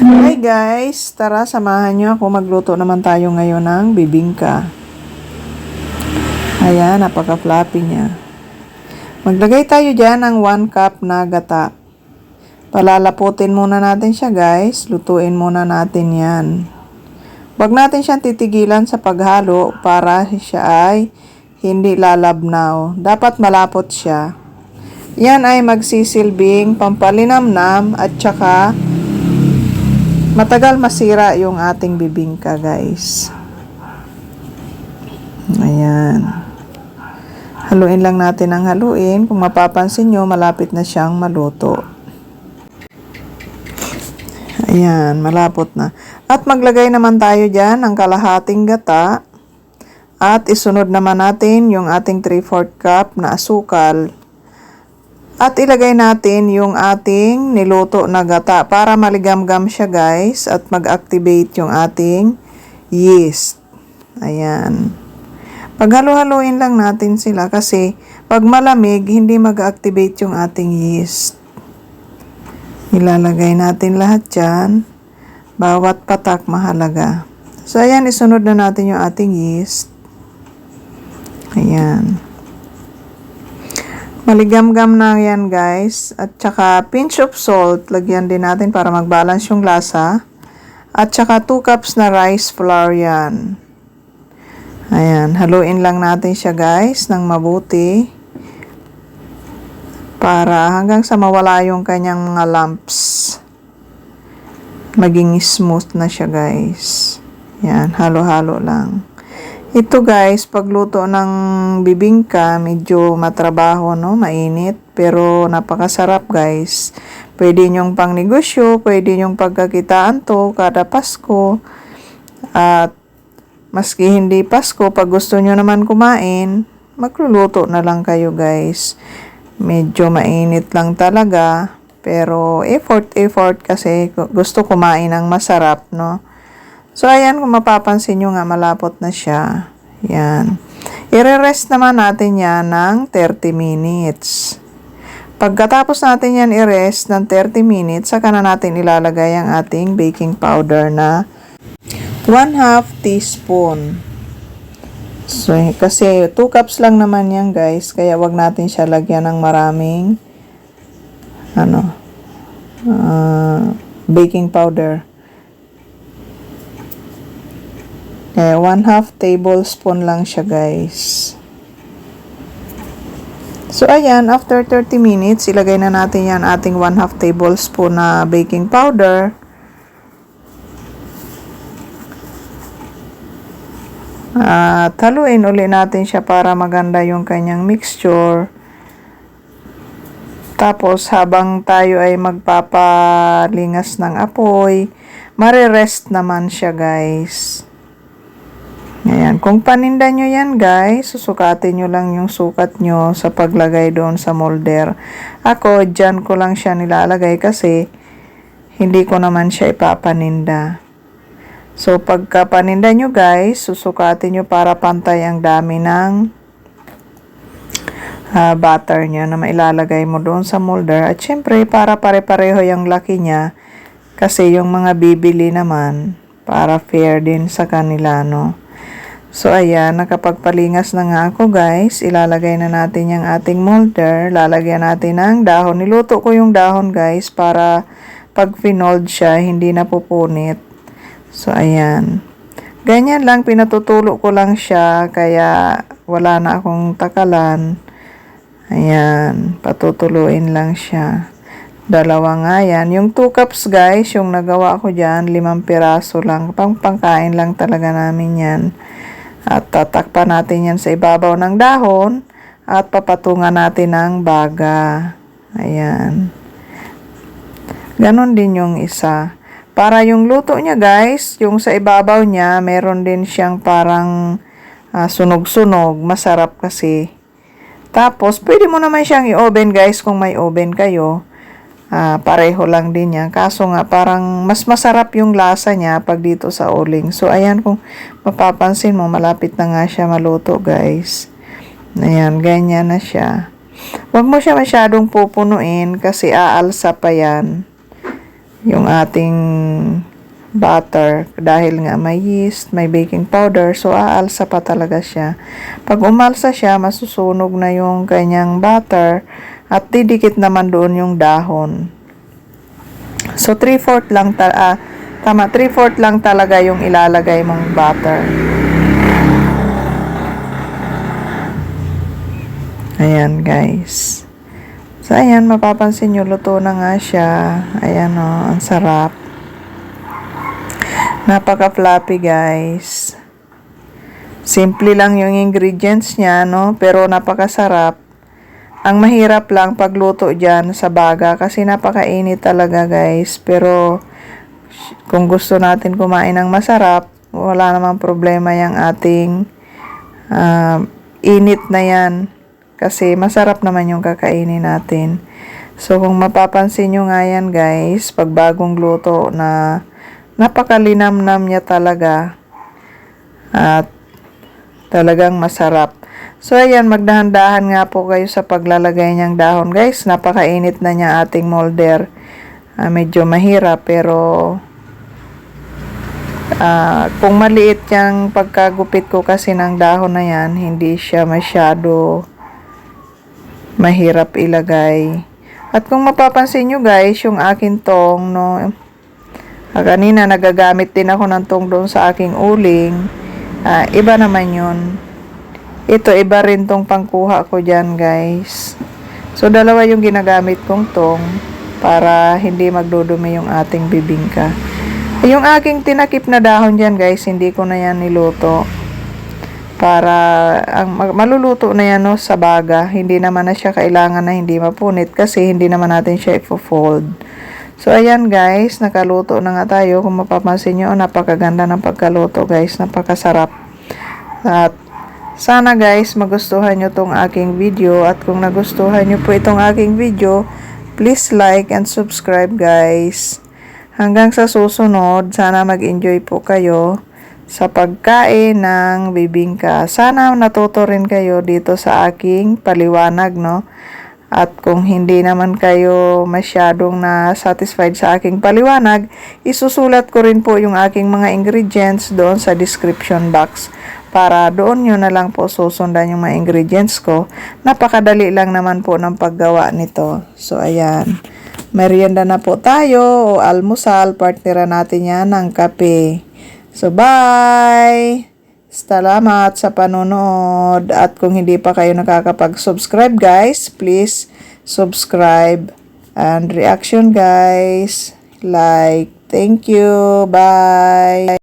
Hi guys, tara samahan nyo ako magluto naman tayo ngayon ng bibingka. Ayan, napaka-floppy niya. Maglagay tayo dyan ng 1 cup na gata. Palalaputin muna natin siya guys, lutuin muna natin yan. Huwag natin siyang titigilan sa paghalo para siya ay hindi lalabnaw. Dapat malapot siya. Yan ay magsisilbing pampalinamnam at saka matagal masira yung ating bibingka guys. Ayan. Haluin lang natin ang haluin. Kung mapapansin nyo, malapit na siyang maluto. Ayan, malapot na. At maglagay naman tayo dyan ng kalahating gata. At isunod naman natin yung ating 3-4 cup na asukal. At ilagay natin yung ating niluto na gata para maligamgam siya guys at mag-activate yung ating yeast. Ayan. Paghalo-haluin lang natin sila kasi pag malamig hindi mag-activate yung ating yeast. Ilalagay natin lahat dyan. Bawat patak mahalaga. So ayan, isunod na natin yung ating yeast. Ayan. Maligamgam na yan guys. At saka pinch of salt, lagyan din natin para mag-balance yung lasa. At saka 2 cups na rice flour yan. Ayan, haluin lang natin siya guys ng mabuti. Para hanggang sa mawala yung kanyang mga lumps. Maging smooth na siya guys. Yan, halo-halo lang. Ito guys, pagluto ng bibingka, medyo matrabaho, no? Mainit. Pero napakasarap guys. Pwede nyong pang negosyo, pwede nyong pagkakitaan to kada Pasko. At maski hindi Pasko, pag gusto nyo naman kumain, magluluto na lang kayo guys. Medyo mainit lang talaga. Pero effort, effort kasi gusto kumain ng masarap, no? So, ayan, kung mapapansin nyo nga, malapot na siya. Yan. I-rest naman natin yan ng 30 minutes. Pagkatapos natin yan i-rest ng 30 minutes, saka na natin ilalagay ang ating baking powder na 1 half teaspoon. So, kasi 2 cups lang naman yan guys, kaya wag natin siya lagyan ng maraming ano, uh, baking powder. Eh, 1 half tablespoon lang siya, guys. So, ayan, after 30 minutes, ilagay na natin yan ating 1 half tablespoon na baking powder. At haluin uli natin siya para maganda yung kanyang mixture. Tapos, habang tayo ay magpapalingas ng apoy, marirest naman siya, guys. Ayan. Kung paninda nyo yan guys, susukatin nyo lang yung sukat nyo sa paglagay doon sa molder. Ako, dyan ko lang siya nilalagay kasi hindi ko naman siya ipapaninda. So, pagka paninda nyo guys, susukatin nyo para pantay ang dami ng uh, butter nyo na mailalagay mo doon sa molder. At syempre, para pare-pareho yung laki niya kasi yung mga bibili naman para fair din sa kanila, no? So, ayan, nakapagpalingas na nga ako guys. Ilalagay na natin yung ating molder. Lalagyan natin ng dahon. Niluto ko yung dahon guys para pag finold siya, hindi na pupunit. So, ayan. Ganyan lang, pinatutulo ko lang siya. Kaya, wala na akong takalan. Ayan, patutuluin lang siya. Dalawa nga yan. Yung 2 cups guys, yung nagawa ko dyan, limang piraso lang. Pang pangkain lang talaga namin yan. At tatakpan natin yan sa ibabaw ng dahon at papatungan natin ng baga. Ayan. Ganon din yung isa. Para yung luto niya guys, yung sa ibabaw niya, meron din siyang parang uh, sunog-sunog. Masarap kasi. Tapos, pwede mo naman siyang i-oven guys kung may oven kayo. Uh, pareho lang din yan. Kaso nga, parang mas masarap yung lasa niya pag dito sa uling. So, ayan, kung mapapansin mo, malapit na nga siya maluto, guys. Ayan, ganyan na siya. Huwag mo siya masyadong pupunuin kasi aalsa pa yan. yung ating butter dahil nga may yeast, may baking powder, so aalsa pa talaga siya. Pag umalsa siya, masusunog na yung kanyang butter at didikit naman doon yung dahon. So 3/4 lang ta ah, tama 3/4 lang talaga yung ilalagay mong butter. Ayan guys. So ayan mapapansin nyo luto na nga siya. Ayan o, ang sarap. Napaka floppy guys. Simple lang yung ingredients niya no, pero napakasarap. Ang mahirap lang pagluto dyan sa baga kasi napakainit talaga guys. Pero kung gusto natin kumain ng masarap, wala namang problema yung ating ah, init na yan. Kasi masarap naman yung kakainin natin. So kung mapapansin nyo nga yan guys, pag bagong luto na napakalinamnam niya talaga. At talagang masarap. So, ayan, magdahan-dahan nga po kayo sa paglalagay niyang dahon. Guys, napakainit na niya ating molder. Ah, medyo mahirap, pero ah, kung maliit yung pagkagupit ko kasi ng dahon na yan, hindi siya masyado mahirap ilagay. At kung mapapansin nyo guys, yung akin tong, no, ah, kanina nagagamit din ako ng tong doon sa aking uling. Ah, iba naman yun. Ito, iba rin tong pangkuha ko dyan, guys. So, dalawa yung ginagamit kong tong para hindi magdudumi yung ating bibingka. Yung aking tinakip na dahon dyan, guys, hindi ko na yan niluto. Para, ang maluluto na yan no, sa baga. Hindi naman na siya kailangan na hindi mapunit kasi hindi naman natin siya i-fold. So, ayan guys, nakaluto na nga tayo. Kung mapapansin nyo, napakaganda ng pagkaluto guys. Napakasarap. At sana guys, magustuhan nyo tong aking video. At kung nagustuhan nyo po itong aking video, please like and subscribe guys. Hanggang sa susunod, sana mag-enjoy po kayo sa pagkain ng bibingka. Sana natuto rin kayo dito sa aking paliwanag, no? At kung hindi naman kayo masyadong na satisfied sa aking paliwanag, isusulat ko rin po yung aking mga ingredients doon sa description box para doon nyo na lang po susundan yung mga ingredients ko. Napakadali lang naman po ng paggawa nito. So, ayan. Merienda na po tayo o almusal. Partnera natin yan ng kape. So, bye! Salamat sa panonood. At kung hindi pa kayo nakakapag-subscribe guys, please subscribe. And reaction guys, like. Thank you. Bye.